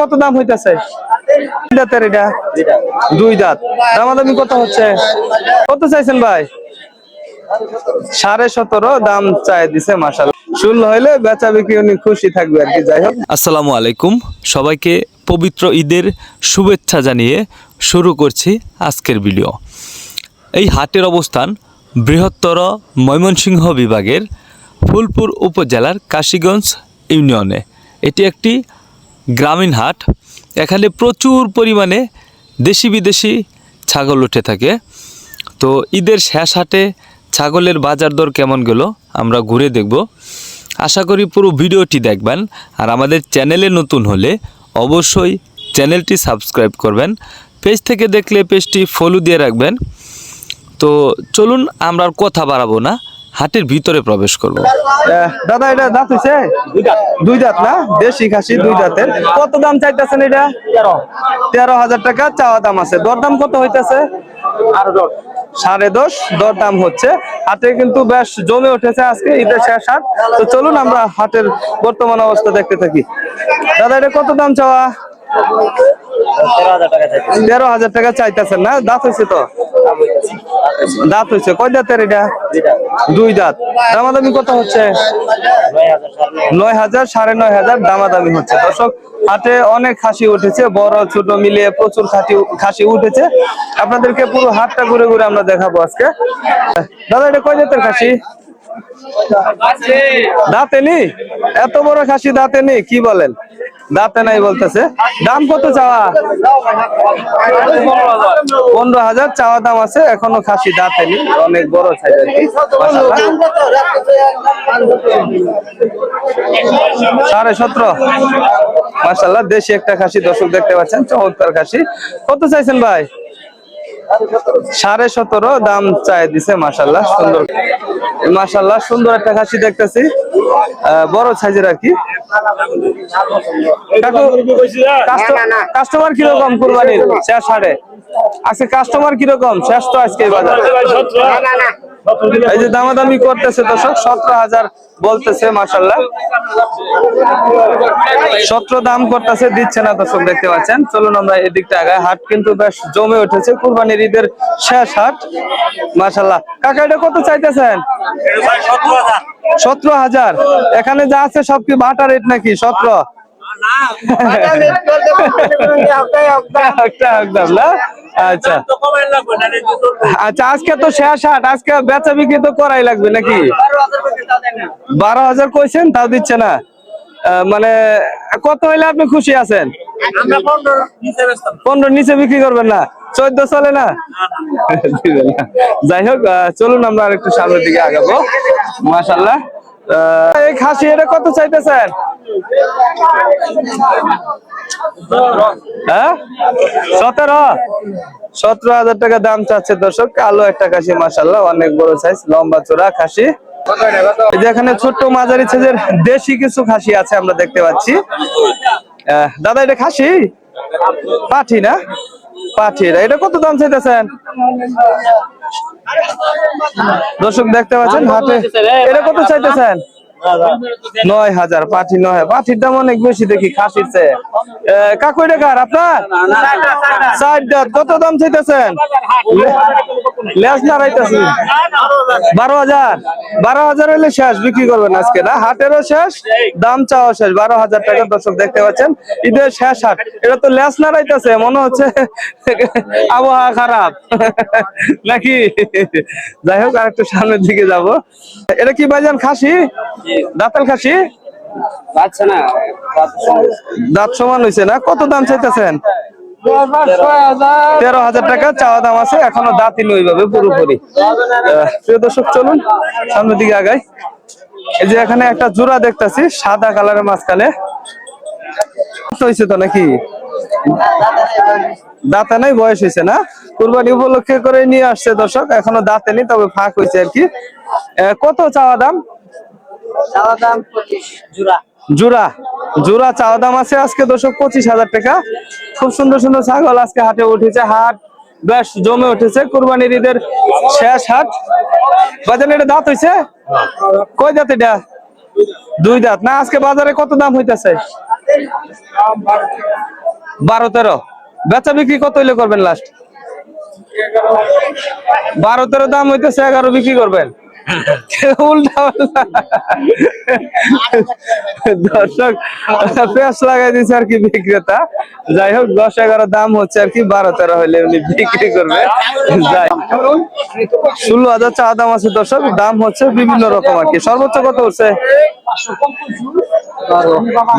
কত দাম হইতেছে? দাঁতের এটা? দুই দাঁত। দামাদামি কত হচ্ছে? কত চাইছেন ভাই? সাড়ে সতেরো, দাম চাই দিছে মাসাল আসসালামু আলাইকুম। সবাইকে পবিত্র ঈদের শুভেচ্ছা জানিয়ে শুরু করছি আজকের ভিডিও। এই হাটের অবস্থান বৃহত্তর ময়মনসিংহ বিভাগের ফুলপুর উপজেলার কাশীগঞ্জ ইউনিয়নে। এটি একটি গ্রামীণ হাট, এখানে প্রচুর পরিমাণে দেশি বিদেশি ছাগল উঠে থাকে। তো ঈদের শেষ হাটে ছাগলের বাজার দর কেমন গেল আমরা ঘুরে দেখব। আশা করি পুরো ভিডিওটি দেখবেন আর আমাদের চ্যানেলে নতুন হলে অবশ্যই চ্যানেলটি সাবস্ক্রাইব করবেন। পেজ থেকে দেখলে পেজটি ফলো দিয়ে রাখবেন। তো চলুন আমরা আর কথা বাড়াবো না। হাটের ভিতরে প্রবেশ করব। আহ, দাদা এটা দাঁত হইছে? দুই দাঁত না? দেশি খাসি দুই দাঁতের কত দাম চাইতেছেন এটা? তেরো। হাজার টাকা চাওয়া দাম আছে। দরদাম কত হইতেছে? সাড়ে দশ। দরদাম হচ্ছে। হাটে কিন্তু বেশ জমে উঠেছে আজকে ঈদের শেষ হাট। তো চলুন আমরা হাটের বর্তমান অবস্থা দেখতে থাকি। দাদা এটা কত দাম চাওয়া? তেরো হাজার টাকা চাইতেছেন না? দাঁত হয়েছে তো? দাঁত হয়েছে কয় দাঁতের এটা? দুই দাঁত। দামাদামি কত হচ্ছে? নয় হাজার সাড়ে নয় হাজার দামাদামি হচ্ছে। দর্শক, হাটে অনেক খাসি উঠেছে। বড়, ছোট মিলিয়ে প্রচুর খাসি খাসি উঠেছে। আপনাদেরকে পুরো হাটটা ঘুরে ঘুরে আমরা দেখাবো আজকে। দাদা, এটা কয় জাতের খাসি? দাঁতে নি এত বড় খাসি দাঁতে নি কি বলেন? দাঁতে নাই বলতেছে। দাম কত চাওয়া? পনেরো হাজার, চাওয়া দাম আছে, এখনও খাসি দাঁতে নি অনেক বড়। সাড়ে সতেরো। মাসাল্লাহ দেশি একটা খাসি, দর্শক দেখতে পাচ্ছেন, চমৎকার খাসি। কত চাইছেন ভাই? সাড়ে সতেরো দাম চাই দিছে মাসাল্লাহ সুন্দর। মাসাল্লাহ সুন্দর একটা খাসি দেখতেছি। বড় সাইজের আর কি। কাস্টমার কীরকম কোরবানির? শেষ হাটে আজকে কাস্টমার কীরকম? শেষ তো আজকে বাজার। এই যে দামাদামি করতেছে দর্শক সতেরো হাজার বলতেছে মাসাল্লাহ সতেরো দাম করতেছে দিচ্ছে না দর্শক দেখতে পাচ্ছেন। চলুন আমরা এদিকটা আগায় হাট কিন্তু বেশ জমে উঠেছে কুরবানির ঈদের শেষ হাট। মাসাল্লাহ কাকা এটা কত চাইতেছেন? সতেরো হাজার। এখানে যা আছে সব কি বাটা রেট নাকি? সতেরো? না? আচ্ছা। আচ্ছা আজকে তো শেষ হাট আজকে বেচা বিক্রি তো করাই লাগবে নাকি? বারো হাজার কইছেন তাও দিচ্ছে না। মানে কত হইলে আপনি খুশি আছেন? পনেরো নিচে বিক্রি করবেন না? চোদ্দ চলে না? যাই হোক চলুন আমরা আর একটু সামনের দিকে আগাবো। মাসাল্লাহ এই খাসি এটা কত চাইতেছেন? হ্যাঁ? সতেরো? সতেরো হাজার টাকা দাম চাচ্ছে দর্শক, কালো একটা খাসি মাসাল্লাহ অনেক বড় সাইজ লম্বা চোরা খাসি। এখানে ছোট্ট মাঝারি সাইজের দেশি কিছু খাসি আছে আমরা দেখতে পাচ্ছি। দাদা, এটা খাসি? পাঠি না? পাঠি এটা কত দাম চাইতেছেন? দর্শক দেখতে পাচ্ছেন, হাতে এটা কত চাইতেছেন? নয় হাজার পাঠি নয় পাঠির দাম অনেক বেশি দেখি খাসির চেয়ে। আহ, কাকু এটা আপনার? কত দাম চাইতেছেন? বারো হাজার। বারো হাজার হলে শেষ বিক্রি করবেন আজকে না? হাটেরও শেষ দাম চাওয়া শেষ। বারো হাজার টাকা দর্শক দেখতে পাচ্ছেন ঈদের শেষ হাট। এটা তো লেস না রাইতেছে মনে হচ্ছে আবহাওয়া খারাপ। নাকি? যাই হোক আর একটু সামনের দিকে যাব। এটা কি ভাইজান খাসি? দাঁতাল খাসি? দাঁত সমান হয়েছে না? কত দাম চাইতেছেন? তেরো হাজার টাকা চাওয়া দাম আছে এখনও দাঁতই নই ভাবে পুরোপুরি। প্রিয় দর্শক চলুন সামনের দিকে আগাই। এই যে এখানে একটা জোড়া দেখতাছি সাদা কালারের মাঝখানে। হয়েছে তো নাকি? দাঁতে নাই বয়স হয়েছে না? কুরবানি উপলক্ষে করে নিয়ে আসছে দর্শক এখনও দাঁতে নেই তবে ফাঁক হয়েছে আর কি। কত চাওয়া দাম? জোড়া। জোড়া। চাওয়া দাম আছে আজকে দর্শক পঁচিশ হাজার টাকা। খুব সুন্দর সুন্দর ছাগল আজকে হাটে উঠেছে। হাট বেশ জমে উঠেছে। কুরবানির ঈদের শেষ হাট। বাজারে এটা দাঁত হইছে? কই দাঁত এটা? দুই দাঁত। না, আজকে বাজারে কত দাম হইতেছে? বারো তেরো। বেচা বিক্রি কত হইলে করবেন লাস্ট বারো তেরো দাম হইতেছে, এগারো বিক্রি করবেন। উল্টা দর্শক পেঁয়াজ লাগাই দিচ্ছে আর কি বিক্রেতা। যাই হোক, দশ এগারো দাম হচ্ছে আর কি, বারো তেরো হইলে উনি বিক্রি করবে। যাই ষোলো হাজার চা দাম আছে দর্শক, দাম হচ্ছে বিভিন্ন রকম আর কি। সর্বোচ্চ কত হচ্ছে?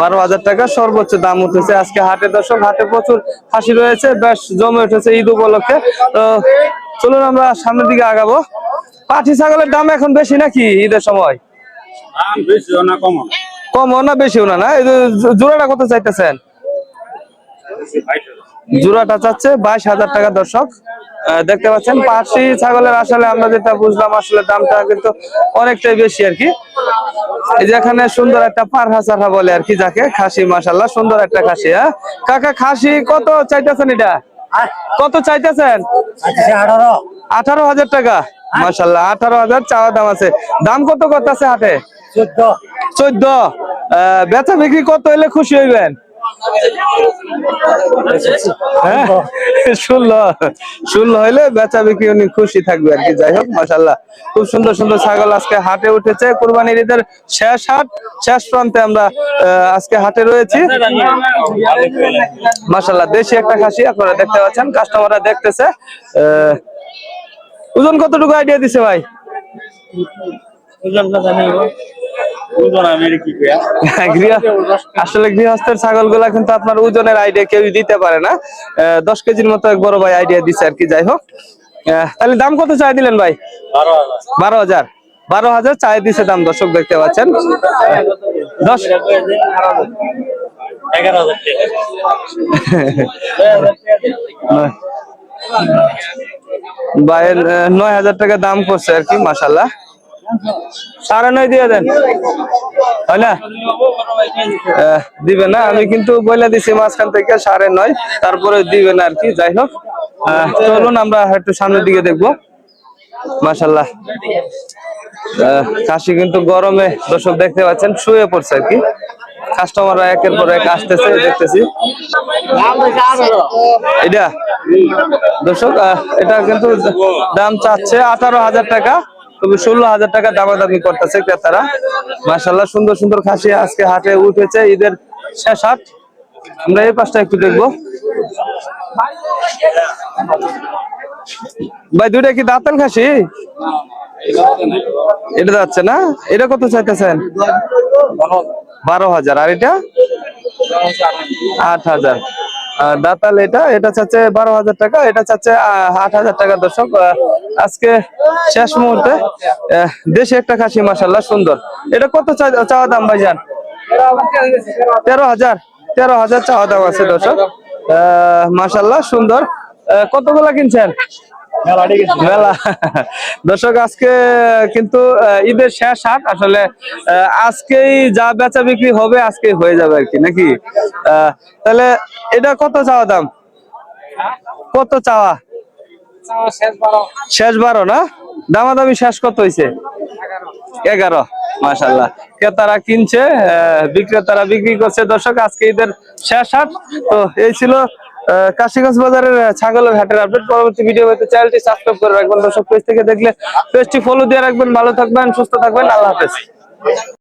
বারো হাজার টাকা সর্বোচ্চ দাম উঠেছে আজকে হাটে দর্শক, হাটে প্রচুর হাসি রয়েছে, বেশ জমে উঠেছে ঈদ উপলক্ষে। তো চলুন আমরা সামনের দিকে আগাবো। পাঠি ছাগলের দাম এখন বেশি নাকি ঈদের সময়? কম কমও না। বেশিও না না? জোড়াটা কত চাইতেছেন? জোড়াটা চাচ্ছে বাইশ হাজার টাকা দর্শক। দেখতে পাচ্ছেন পার্সি ছাগলের আসলে আমরা যেটা বুঝলাম আসলে দামটা কিন্তু অনেকটাই বেশি আর কি। এই যে সুন্দর একটা পারহা চারহা বলে আর কি যাকে খাসি মাসাল্লাহ সুন্দর একটা খাসি হ্যাঁ? কাকা খাসি কত চাইতেছেন এটা? কত চাইতেছেন? আঠারো হাজার টাকা। মাসাল্লাহ আঠারো হাজার চাওয়া দাম আছে। দাম কত কত আছে হাটে? চোদ্দ। বেচা বিক্রি কত হইলে খুশি হইবেন? হ্যাঁ ষোলো। ষোলো হইলে বেচা বিক্রি উনি খুশি থাকবে আর কি যাই হোক মাসাল্লাহ খুব সুন্দর সুন্দর ছাগল আজকে হাটে উঠেছে। কুরবানির ঈদের শেষ হাট শেষ প্রান্তে আমরা আজকে হাটে রয়েছি। মাসাল্লাহ দেশি একটা খাসি আপনারা দেখতে পাচ্ছেন কাস্টমাররা দেখতেছে। আহ, ওজন কতটুকু আইডিয়া দিছে ভাই? গৃহ- আসলে গৃহস্থের ছাগলগুলা কিন্তু আপনার ওজনের আইডিয়া কেউ দিতে পারে না। দশ কেজির মতো এক বড় ভাই আইডিয়া দিছে আর কি যাই হোক। তাহলে দাম কত চাই দিলেন ভাই? বারো হাজার। বারো হাজার। চাই দিছে দাম দর্শক দেখতে পাচ্ছেন। দশ এগারো হাজার নয়। ভাইয়ের নয় হাজার টাকা দাম করছে আর কি মাসাল্লাহ সাড়ে নয় দিয়ে দেন। হয় না? দিবে না, আমি কিন্তু বলে দিছি মাঝখান থেকে সাড়ে নয়, তারপরে দিবে না আর কি, যাই হোক। চলুন, আমরা একটু সামনের দিকে দেখব। মাসাল্লাহ কাশি কিন্তু গরমে, দর্শক দেখতে পাচ্ছেন, শুয়ে পড়ছে আর কি। কাস্টমাররা একের পর এক আসতেছে, দেখতেছি। এটা? দর্শক এটা কিন্তু দাম চাচ্ছে আঠারো হাজার টাকা, তবে ষোলো হাজার টাকা দামাদামি করতেছে ক্রেতারা। মাসাল্লাহ সুন্দর সুন্দর খাসি আজকে হাটে উঠেছে, ঈদের শেষ হাট। আমরা এই পাশটা একটু দেখব। ভাই, দুইটা কি দাঁতাল খাসি? এটা যাচ্ছে না? এটা কত চাইতেছেন? বারো হাজার। আর এটা? আট হাজার। দাতাল এটা? এটা চাচ্ছে বারো হাজার টাকা এটা চাচ্ছে আট হাজার টাকা দর্শক। আজকে শেষ মুহূর্তে দেশে একটা খাসি মাসাল্লাহ সুন্দর। এটা কত চাওয়া দাম ভাইজান? তেরো হাজার। তেরো হাজার চাওয়া দাম আছে দর্শক। আহ, মাসাল্লাহ সুন্দর। কতগুলা কিনছেন? মেলা দর্শক আজকে কিন্তু ঈদের শেষ হাট আসলে আজকেই যা বেচা বিক্রি হবে আজকেই হয়ে যাবে আর কি নাকি? তাহলে এটা কত চাওয়া দাম? কত চাওয়া? শেষ বারো। না? দামাদামি শেষ কত হয়েছে এগারো। মাসাল্লাহ ক্রেতারা কিনছে আহ, বিক্রেতারা বিক্রি করছে। দর্শক আজকে ঈদের শেষ হাট। তো এই ছিল কাশিগঞ্জ বাজারের ছাগলের হাটের আপডেট পরবর্তী ভিডিও হয়তো চ্যানেলটি সাবস্ক্রাইব করে রাখবেন। দর্শক পেজ থেকে দেখলে পেজটি ফলো দিয়ে রাখবেন। ভালো থাকবেন, সুস্থ থাকবেন। আল্লাহ হাফেজ।